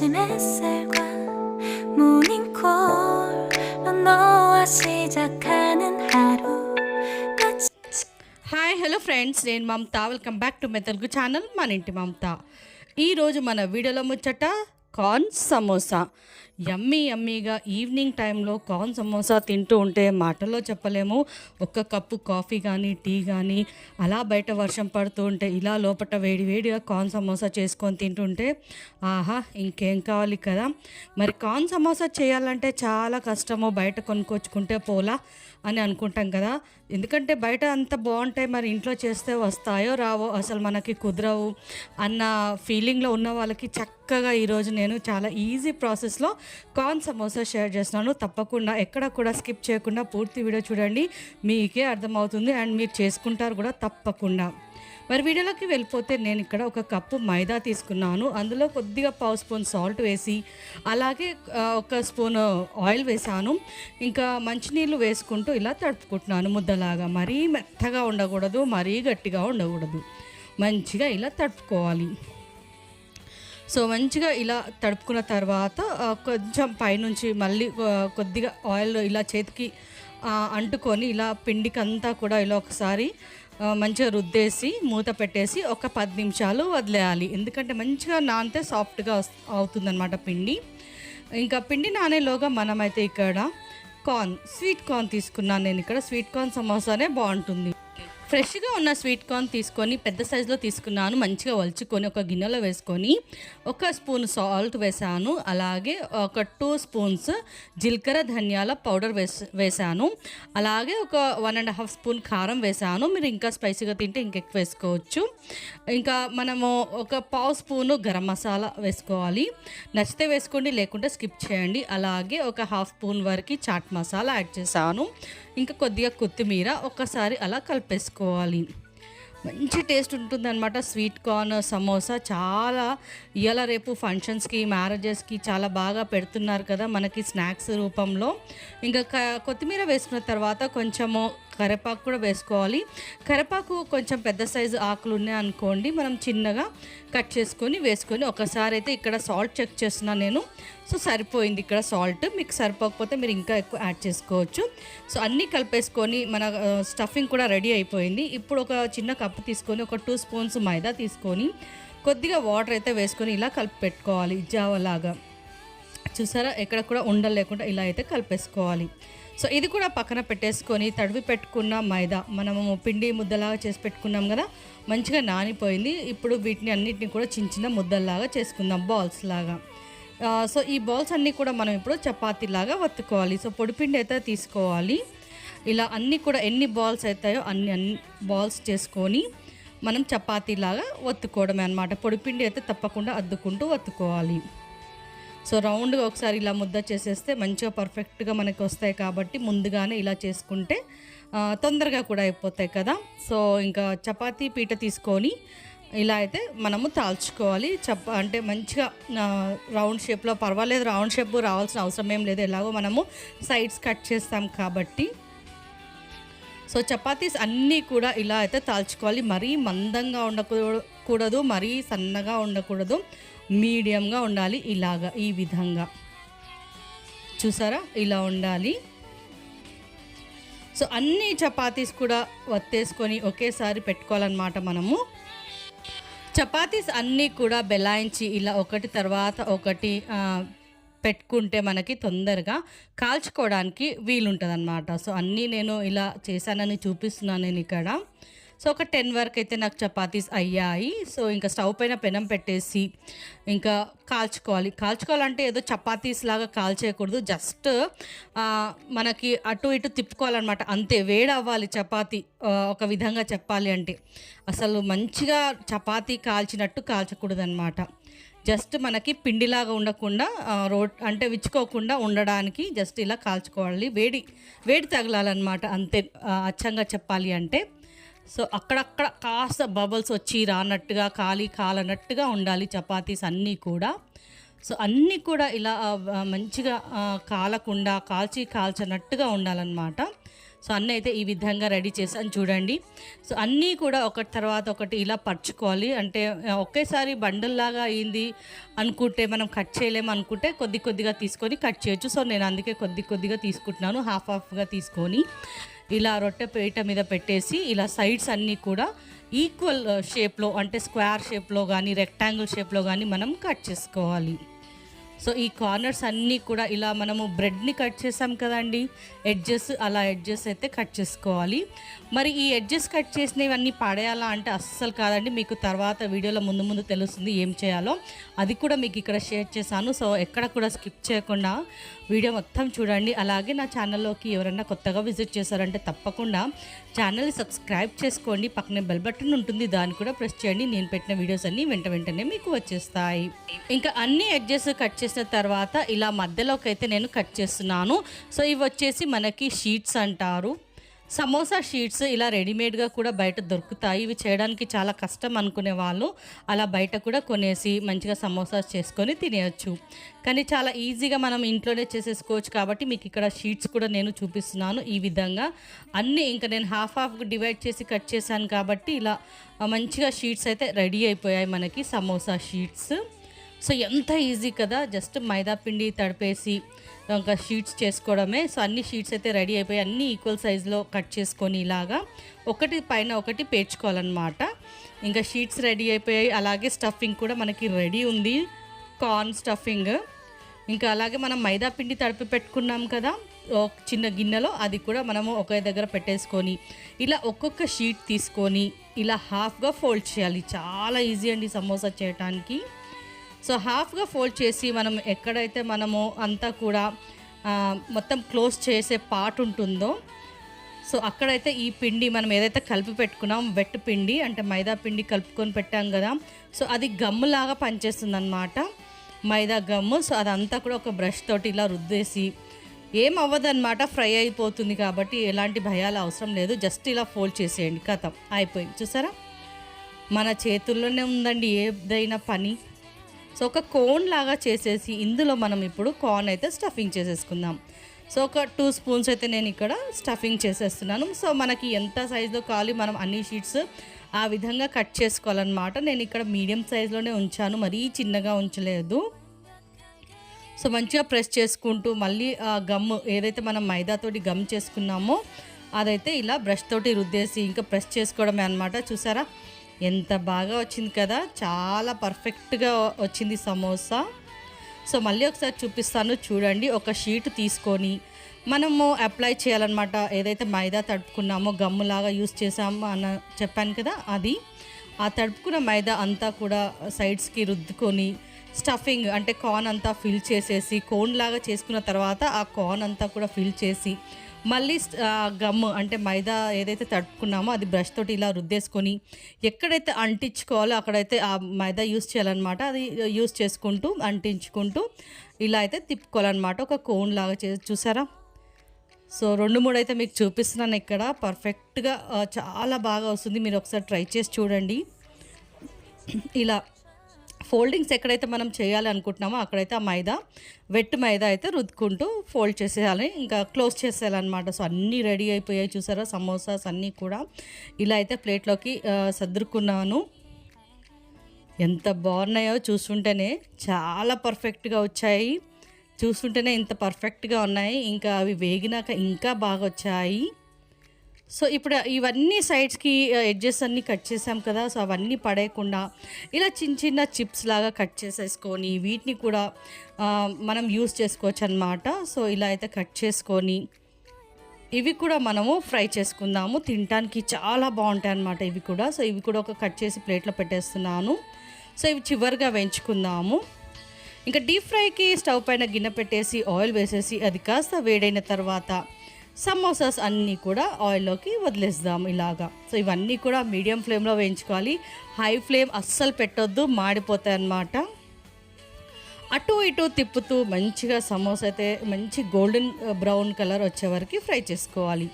아침 햇살과 모닝콜로 너와 시작하는 하루 마치 hi hello friends నేను Mamata welcome back to my Telugu channel మన ఇంటి మమత ఈరోజు మన వీడియోలో ముచ్చట కార్న్ సమోసా యమ్మీ యమ్మీగా ఈవినింగ్ టైంలో కార్న్ సమోసా తింటూ ఉంటే మాటల్లో చెప్పలేము. ఒక్క కప్పు కాఫీ కానీ టీ కానీ అలా బయట వర్షం పడుతూ ఉంటే ఇలా లోపల వేడి వేడిగా కార్న్ సమోసా చేసుకొని తింటుంటే ఆహా ఇంకేం కావాలి కదా. మరి కార్న్ సమోసా చేయాలంటే చాలా కష్టము. బయట కొనుక్కొచ్చుకుంటే పోలా అని అనుకుంటాం కదా. ఎందుకంటే బయట అంత బాగుంటాయి మరి ఇంట్లో చేస్తే వస్తాయో రావో అసలు మనకి కుదరవు అన్న ఫీలింగ్లో ఉన్న వాళ్ళకి చక్కగా ఈరోజు నేను చాలా ఈజీ ప్రాసెస్లో కార్న్ సమోసా షేర్ చేస్తున్నాను. తప్పకుండా ఎక్కడ కూడా స్కిప్ చేయకుండా పూర్తి వీడియో చూడండి. మీకే అర్థమవుతుంది అండ్ మీరు చేసుకుంటారు కూడా తప్పకుండా. మరి వీడియోలోకి వెళ్ళిపోతే నేను ఇక్కడ ఒక కప్పు మైదా తీసుకున్నాను. అందులో కొద్దిగా పావు స్పూన్ సాల్ట్ వేసి అలాగే ఒక స్పూన్ ఆయిల్ వేసాను. ఇంకా మంచినీళ్ళు వేసుకుంటూ ఇలా తడుపుకుంటున్నాను ముద్దలాగా. మరీ మెత్తగా ఉండకూడదు మరీ గట్టిగా ఉండకూడదు. మంచిగా ఇలా తడుపుకోవాలి. సో మంచిగా ఇలా తడుపుకున్న తర్వాత కొంచెం పైనుంచి మళ్ళీ కొద్దిగా ఆయిల్ ఇలా చేతికి అంటుకొని ఇలా పిండికంతా కూడా ఇలా ఒకసారి మంచిగా రుద్దేసి మూత పెట్టేసి ఒక పది నిమిషాలు వదిలేయాలి. ఎందుకంటే మంచిగా నానితే సాఫ్ట్గా అవుతుందన్నమాట పిండి. ఇంకా పిండి నానేలోగా మనమైతే ఇక్కడ కార్న్ స్వీట్ కార్న్ తీసుకున్నాను నేను ఇక్కడ. స్వీట్ కార్న్ సమోసానే బాగుంటుంది. ఫ్రెష్గా ఉన్న స్వీట్ కార్న్ తీసుకొని పెద్ద సైజులో తీసుకున్నాను. మంచిగా వలుచుకొని ఒక గిన్నెలో వేసుకొని ఒక స్పూన్ సాల్ట్ వేసాను. అలాగే ఒక టూ స్పూన్స్ జీలకర్ర ధనియాల పౌడర్ వేస్ వేసాను. అలాగే ఒక వన్ అండ్ హాఫ్ స్పూన్ కారం వేసాను. మీరు ఇంకా స్పైసీగా తింటే ఇంకెక్కువ వేసుకోవచ్చు. ఇంకా మనము ఒక పావు స్పూను గరం మసాలా వేసుకోవాలి. నచ్చితే వేసుకోండి లేకుంటే స్కిప్ చేయండి. అలాగే ఒక హాఫ్ స్పూన్ వరకు చాట్ మసాలా యాడ్ చేశాను ఇంకా కొద్దిగా కొత్తిమీర ఒక్కసారి అలా కలిపేసుకో చేసుకోవాలి మంచి టేస్ట్ ఉంటుందన్నమాట. స్వీట్ కార్న్ సమోసా చాలా ఇవాళ రేపు ఫంక్షన్స్కి మ్యారేజెస్కి చాలా బాగా పెడుతున్నారు కదా మనకి స్నాక్స్ రూపంలో. ఇంకా క- కొత్తిమీర వేసుకున్న తర్వాత కొంచెము కరివేపాకు కూడా వేసుకోవాలి. కరివేపాకు కొంచెం పెద్ద సైజు ఆకులు ఉన్నాయి అనుకోండి మనం చిన్నగా కట్ చేసుకొని వేసుకొని ఒకసారి అయితే ఇక్కడ సాల్ట్ చెక్ చేస్తున్నాను నేను. సో సరిపోయింది ఇక్కడ సాల్ట్. మీకు సరిపోకపోతే మీరు ఇంకా ఎక్కువ యాడ్ చేసుకోవచ్చు. సో అన్నీ కలిపేసుకొని మన స్టఫింగ్ కూడా రెడీ అయిపోయింది. ఇప్పుడు ఒక చిన్న కప్పు తీసుకొని ఒక టూ స్పూన్స్ మైదా తీసుకొని కొద్దిగా వాటర్ అయితే వేసుకొని ఇలా కలిపి పెట్టుకోవాలి. జావలాగా. చూసారా? ఎక్కడ కూడా ఉండలు లేకుండా ఇలా అయితే కలిపేసుకోవాలి. సో ఇది కూడా పక్కన పెట్టేసుకొని తడివి పెట్టుకున్న మైదా. మనము పిండి ముద్దలాగా చేసి పెట్టుకున్నాం కదా? మంచిగా నానిపోయింది. ఇప్పుడు వీటిని అన్నిటిని కూడా చిన్న చిన్న ముద్దల్లాగా చేసుకుందాం బాల్స్ లాగా. సో ఈ బాల్స్ అన్నీ కూడా మనం ఇప్పుడు చపాతీలాగా వత్తుకోవాలి. సో పొడిపిండి అయితే తీసుకోవాలి. ఇలా అన్నీ కూడా ఎన్ని బాల్స్ అవుతాయో అన్ని అన్ని బాల్స్ చేసుకొని మనం చపాతీలాగా వత్తుకోవడమే అనమాట పొడిపిండి అయితే తప్పకుండా అద్దుకుంటూ వత్తుకోవాలి. సో రౌండ్గా ఒకసారి ఇలా ముద్ద చేసేస్తే మంచిగా పర్ఫెక్ట్గా మనకు వస్తాయి కాబట్టి ముందుగానే ఇలా చేసుకుంటే తొందరగా కూడా అయిపోతాయి కదా. సో ఇంకా చపాతీ పీట తీసుకొని ఇలా అయితే మనము తాల్చుకోవాలి. చప్ప అంటే మంచిగా రౌండ్ షేప్లో పర్వాలేదు రౌండ్ షేప్ రావాల్సిన అవసరం ఏం లేదు. ఎలాగో మనము సైడ్స్ కట్ చేస్తాం కాబట్టి. సో చపాతీస్ అన్నీ కూడా ఇలా అయితే తాల్చుకోవాలి. మరీ మందంగా ఉండకూడదు మరీ సన్నగా ఉండకూడదు. మీడియంగా ఉండాలి ఇలాగా ఈ విధంగా. చూసారా? ఇలా ఉండాలి. సో అన్ని చపాతీస్ కూడా వత్తేసుకొని ఒకేసారి పెట్టుకోవాలన్నమాట మనము. చపాతీస్ అన్నీ కూడా బెలాయించి ఇలా ఒకటి తర్వాత ఒకటి పెట్టుకుంటే మనకి తొందరగా కాల్చుకోవడానికి వీలుంటుందనమాట సో అన్నీ నేను ఇలా చేశానని చూపిస్తున్నాను నేను ఇక్కడ. సో ఒక టెన్ వరకు అయితే నాకు చపాతీస్ అయ్యాయి. సో ఇంకా స్టవ్ పైన పెనం పెట్టేసి ఇంకా కాల్చుకోవాలి. కాల్చుకోవాలంటే ఏదో చపాతీస్ లాగా కాల్చేయకూడదు. జస్ట్ మనకి అటు ఇటు తిప్పుకోవాలన్నమాట. అంతే వేడి అవ్వాలి చపాతీ ఒక విధంగా చెప్పాలి అంటే. అసలు మంచిగా చపాతీ కాల్చినట్టు కాల్చకూడదు అనమాట జస్ట్ మనకి పిండిలాగా ఉండకుండా రోడ్ రోట్ అంటే విచ్చుకోకుండా ఉండడానికి జస్ట్ ఇలా కాల్చుకోవాలి. వేడి వేడి తగలాలన్నమాట. అంతే అచ్చంగా చెప్పాలి అంటే. సో అక్కడక్కడ కాస్త బబుల్స్ వచ్చి రానట్టుగా కాలి కాలనట్టుగా ఉండాలి చపాతీస్ అన్నీ కూడా. సో అన్నీ కూడా ఇలా మంచిగా కాలకుండా కాల్చి కాల్చనట్టుగా ఉండాలన్నమాట. సో అన్నీ అయితే ఈ విధంగా రెడీ చేశాను చూడండి. సో అన్నీ కూడా ఒకటి తర్వాత ఒకటి ఇలా పరుచుకోవాలి. అంటే ఒకేసారి బండల్లాగా అయింది అనుకుంటే మనం కట్ చేయలేము అనుకుంటే కొద్ది కొద్దిగా తీసుకొని కట్ చేయొచ్చు. సో నేను అందుకే కొద్ది కొద్దిగా తీసుకుంటున్నాను. హాఫ్ హాఫ్గా తీసుకొని ఇలా రొట్టె పేట మీద పెట్టేసి ఇలా సైడ్స్ అన్నీ కూడా ఈక్వల్ షేప్లో అంటే స్క్వేర్ షేప్లో కానీ రెక్టాంగిల్ షేప్లో కానీ మనం కట్ చేసుకోవాలి. సో ఈ కార్నర్స్ అన్నీ కూడా ఇలా మనము బ్రెడ్ని కట్ చేసాం కదండి. ఎడ్జెస్ అలా ఎడ్జెస్ అయితే కట్ చేసుకోవాలి. మరి ఈ ఎడ్జెస్ కట్ చేసినవన్నీ పడేయాలా అంటే అస్సలు కాదండి. మీకు తర్వాత వీడియోలో ముందు ముందు తెలుస్తుంది ఏం చేయాలో. అది కూడా మీకు ఇక్కడ షేర్ చేశాను. సో ఎక్కడ కూడా స్కిప్ చేయకుండా వీడియో మొత్తం చూడండి. అలాగే నా ఛానల్లోకి ఎవరైనా కొత్తగా విజిట్ చేశారంటే తప్పకుండా ఛానల్ని సబ్స్క్రైబ్ చేసుకోండి. పక్కనే బెల్ బటన్ ఉంటుంది. దాన్ని కూడా ప్రెస్ చేయండి. నేను పెట్టిన వీడియోస్ అన్నీ వెంట వెంటనే మీకు వచ్చేస్తాయి. ఇంకా అన్ని ఎడ్జెస్ కట్ చేసి చేసిన తర్వాత ఇలా మధ్యలోకి అయితే నేను కట్ చేస్తున్నాను. సో ఇవి వచ్చేసి మనకి షీట్స్ అంటారు. సమోసా షీట్స్ ఇలా రెడీమేడ్గా కూడా బయట దొరుకుతాయి. ఇవి చేయడానికి చాలా కష్టం అనుకునే వాళ్ళు అలా బయట కూడా కొనేసి మంచిగా సమోసాస్ చేసుకొని తినేయచ్చు. కానీ చాలా ఈజీగా మనం ఇంట్లోనే చేసేసుకోవచ్చు కాబట్టి మీకు ఇక్కడ షీట్స్ కూడా నేను చూపిస్తున్నాను ఈ విధంగా. అన్నీ ఇంకా నేను హాఫ్ హాఫ్ డివైడ్ చేసి కట్ చేశాను కాబట్టి ఇలా మంచిగా షీట్స్ అయితే రెడీ అయిపోయాయి మనకి సమోసా షీట్స్. సో ఎంత ఈజీ కదా జస్ట్ మైదా పిండి తడిపేసి ఇంకా షీట్స్ చేసుకోవడమే. సో అన్ని షీట్స్ అయితే రెడీ అయిపోయి అన్ని ఈక్వల్ సైజులో కట్ చేసుకొని ఇలాగా ఒకటి పైన ఒకటి పేర్చుకోవాలన్నమాట. ఇంకా షీట్స్ రెడీ అయిపోయాయి. అలాగే స్టఫింగ్ కూడా మనకి రెడీ ఉంది. Corn stuffing. ఇంకా అలాగే మనం మైదా పిండి తడిపి పెట్టుకున్నాం కదా ఒక చిన్న గిన్నెలో అది కూడా మనము ఒకే దగ్గర పెట్టేసుకొని ఇలా ఒక్కొక్క షీట్ తీసుకొని ఇలా హాఫ్గా ఫోల్డ్ చేయాలి. చాలా ఈజీ అండి సమోసా చేయటానికి. సో హాఫ్గా ఫోల్డ్ చేసి మనం ఎక్కడైతే మనము అంతా కూడా మొత్తం క్లోజ్ చేసే పార్ట్ ఉంటుందో సో అక్కడైతే ఈ పిండి మనం ఏదైతే కలిపి పెట్టుకున్నాం వెట్ పిండి అంటే మైదా పిండి కలుపుకొని పెట్టాం కదా సో అది గమ్ములాగా పనిచేస్తుంది అనమాట మైదా గమ్ము సో అదంతా కూడా ఒక బ్రష్ తోటి ఇలా రుద్దేసి ఏం అవ్వదన్నమాట ఫ్రై అయిపోతుంది కాబట్టి ఎలాంటి భయాలు అవసరం లేదు జస్ట్ ఇలా ఫోల్డ్ చేసేయండి. కథం అయిపోయింది. చూసారా? మన చేతుల్లోనే ఉందండి ఏదైనా పని. సో ఒక కోన్ లాగా చేసేసి ఇందులో మనం ఇప్పుడు కార్న్ అయితే స్టఫింగ్ చేసేసుకుందాం. సో ఒక టూ స్పూన్స్ అయితే నేను ఇక్కడ స్టఫింగ్ చేసేస్తున్నాను. సో మనకి ఎంత సైజులో కావాలి మనం అన్ని షీట్స్ ఆ విధంగా కట్ చేసుకోవాలన్నమాట. నేను ఇక్కడ మీడియం సైజులోనే ఉంచాను. మరీ చిన్నగా ఉంచలేదు. సో మంచిగా ప్రెస్ చేసుకుంటూ మళ్ళీ ఆ గమ్ ఏదైతే మనం మైదాతోటి గమ్ చేసుకున్నామో అదైతే ఇలా బ్రష్ తోటి రుద్దేసి ఇంకా ప్రెస్ చేసుకోవడమే అనమాట చూసారా? ఎంత బాగా వచ్చింది కదా చాలా పర్ఫెక్ట్గా వచ్చింది సమోసా. సో మళ్ళీ ఒకసారి చూపిస్తాను చూడండి ఒక షీట్ తీసుకొని మనము అప్లై చేయాలన్నమాట. ఏదైతే మైదా తడుపుకున్నామో గమ్ములాగా యూస్ చేసాము అన్న చెప్పాను కదా అది. ఆ తడుపుకున్న మైదా అంతా కూడా సైడ్స్కి రుద్దుకొని స్టఫింగ్ అంటే కార్న్ అంతా ఫిల్ చేసేసి కోన్ లాగా చేసుకున్న తర్వాత ఆ కార్న్ అంతా కూడా ఫిల్ చేసి మళ్ళీ గమ్ అంటే మైదా ఏదైతే తడుపుకున్నామో అది బ్రష్ తోటి ఇలా రుద్దేసుకొని ఎక్కడైతే అంటించుకోవాలో అక్కడైతే ఆ మైదా యూస్ చేయాలన్నమాట. అది యూస్ చేసుకుంటూ అంటించుకుంటూ ఇలా అయితే తిప్పుకోవాలన్నమాట. ఒక కోన్ లాగా చే చూసారా? సో రెండు మూడు అయితే మీకు చూపిస్తున్నాను ఇక్కడ. పర్ఫెక్ట్గా చాలా బాగా వస్తుంది. మీరు ఒకసారి ట్రై చేసి చూడండి. ఇలా ఫోల్డింగ్స్ ఎక్కడైతే మనం చేయాలి అనుకుంటున్నామో అక్కడైతే ఆ మైదా వెట్ మైదా అయితే రుద్దుకుంటూ ఫోల్డ్ చేసేయాలి. ఇంకా క్లోజ్ చేసేయాలన్నమాట. సో అన్నీ రెడీ అయిపోయాయి చూసారా? సమోసాస్ అన్నీ కూడా ఇలా అయితే ప్లేట్లోకి సర్దుకున్నాను ఎంత బాగున్నాయో చూస్తుంటేనే చాలా పర్ఫెక్ట్గా వచ్చాయి. చూస్తుంటేనే ఇంత పర్ఫెక్ట్గా ఉన్నాయి. ఇంకా అవి వేగినాక ఇంకా బాగా వచ్చాయి. సో ఇప్పుడు ఇవన్నీ సైడ్స్కి ఎడ్జెస్ అన్నీ కట్ చేసాం కదా సో అవన్నీ పడేయకుండా ఇలా చిన్న చిన్న చిప్స్ లాగా కట్ చేసేసుకొని వీటిని కూడా మనం యూస్ చేసుకోవచ్చు అనమాట సో ఇలా అయితే కట్ చేసుకొని ఇవి కూడా మనము ఫ్రై చేసుకుందాము. తినడానికి చాలా బాగుంటాయి అన్నమాట ఇవి కూడా. సో ఇవి కూడా ఒక కట్ చేసి ప్లేట్లో పెట్టేస్తున్నాను. సో ఇవి చివరిగా వేయించుకుందాము. ఇంకా డీప్ ఫ్రైకి స్టవ్ పైన గిన్నె పెట్టేసి ఆయిల్ వేసేసి అది కాస్త వేడైన తర్వాత సమోసాస్ అన్నీ కూడా ఆయిల్లోకి వదిలేద్దాం ఇలాగా. సో ఇవన్నీ కూడా మీడియం ఫ్లేమ్లో వేయించుకోవాలి. హై ఫ్లేమ్ అస్సలు పెట్టొద్దు మాడిపోతాయి అన్నమాట. అటు ఇటు తిప్పుతూ మంచిగా సమోసా అయితే మంచి గోల్డెన్ బ్రౌన్ కలర్ వచ్చే వరకు ఫ్రై చేసుకోవాలి.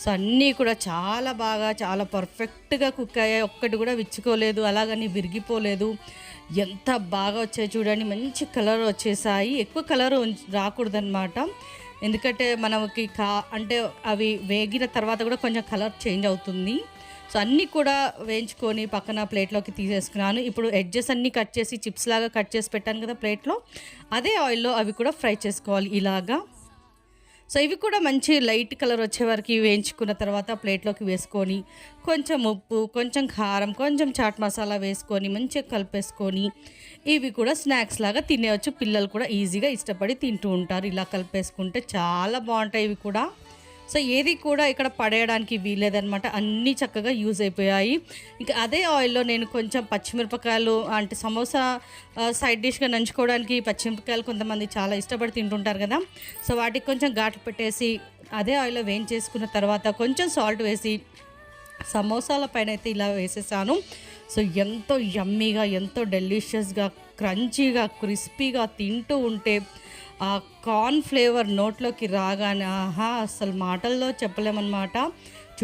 సో అన్నీ కూడా చాలా బాగా చాలా పర్ఫెక్ట్గా కుక్ అయ్యాయి. ఒక్కటి కూడా విచ్చుకోలేదు అలాగని విరిగిపోలేదు. ఎంత బాగా వచ్చాయి చూడండి. మంచి కలర్ వచ్చేసాయి. ఎక్కువ కలర్ రాకూడదన్నమాట. ఎందుకంటే మనకి కా అంటే అవి వేగిన తర్వాత కూడా కొంచెం కలర్ చేంజ్ అవుతుంది. సో అన్నీ కూడా వేయించుకొని పక్కన ప్లేట్లోకి తీసేసుకున్నాను. ఇప్పుడు ఎడ్జెస్ అన్నీ కట్ చేసి చిప్స్ లాగా కట్ చేసి పెట్టాను కదా ప్లేట్లో. అదే ఆయిల్లో అవి కూడా ఫ్రై చేసుకోవాలి ఇలాగా. సో ఇవి కూడా మంచి లైట్ కలర్ వచ్చే వరకు వేయించుకున్న తర్వాత ప్లేట్లోకి వేసుకొని కొంచెం ఉప్పు కొంచెం కారం కొంచెం చాట్ మసాలా వేసుకొని మంచిగా కలిపేసుకొని ఇవి కూడా స్నాక్స్ లాగా తినేవచ్చు పిల్లలు కూడా ఈజీగా ఇష్టపడి తింటూ ఉంటారు. ఇలా కలిపేసుకుంటే చాలా బాగుంటాయి ఇవి కూడా. సో ఏది కూడా ఇక్కడ పడేయడానికి వీలేదనమాట అన్నీ చక్కగా యూజ్ అయిపోయాయి. ఇంకా అదే ఆయిల్లో నేను కొంచెం పచ్చిమిరపకాయలు అంటే సమోసా సైడ్ డిష్గా నంచుకోవడానికి పచ్చిమిరపకాయలు కొంతమంది చాలా ఇష్టపడి తింటుంటారు కదా. సో వాటికి కొంచెం ఘాటు పెట్టేసి అదే ఆయిల్లో వేయించేసుకున్న తర్వాత కొంచెం సాల్ట్ వేసి సమోసాల పైన అయితే ఇలా వేసేసాను. సో ఎంతో యమ్మీగా ఎంతో డెలిషియస్గా క్రంచీగా క్రిస్పీగా తింటూ ఉంటే ఆ కార్న్ ఫ్లేవర్ నోట్లోకి రాగానే ఆహా అసలు మాటల్లో చెప్పలేమన్నమాట.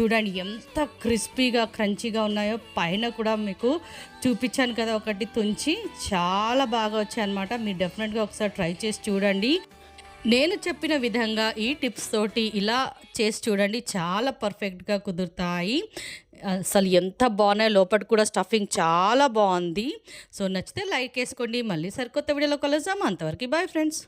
చూడండి ఎంత క్రిస్పీగా క్రంచీగా ఉన్నాయో. పైన కూడా మీకు చూపించాను కదా ఒకటి తుంచి. చాలా బాగా వచ్చాయన్నమాట. మీరు డెఫినెట్గా ఒకసారి ట్రై చేసి చూడండి. నేను చెప్పిన విధంగా ఈ టిప్స్ తోటి ఇలా చేసి చూడండి. చాలా పర్ఫెక్ట్గా కుదురుతాయి. అసలు ఎంత బాగున్నాయి. లోపల కూడా స్టఫింగ్ చాలా బాగుంది. సో నచ్చితే లైక్ వేసుకోండి. మళ్ళీ సరికొత్త వీడియోలో కలుద్దాం. అంతవరకు బాయ్ ఫ్రెండ్స్.